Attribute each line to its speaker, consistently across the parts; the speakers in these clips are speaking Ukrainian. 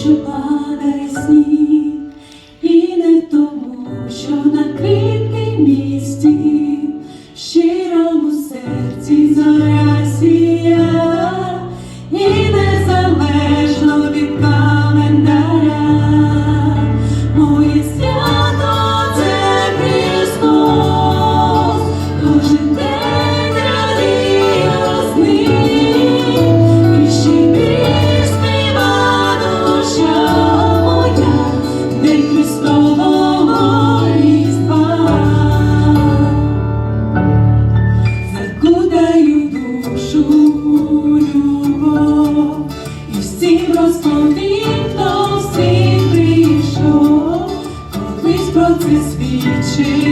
Speaker 1: що падає сніг, і не тому, що накритий місті, щирому серці зоря.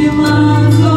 Speaker 1: my love.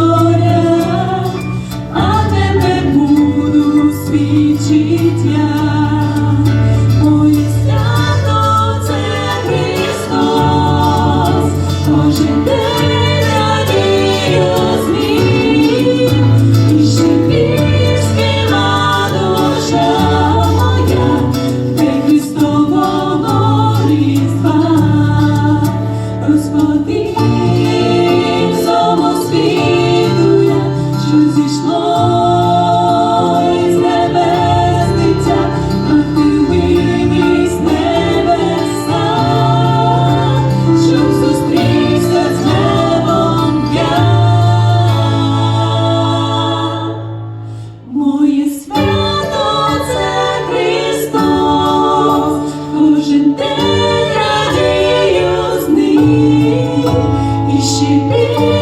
Speaker 1: e se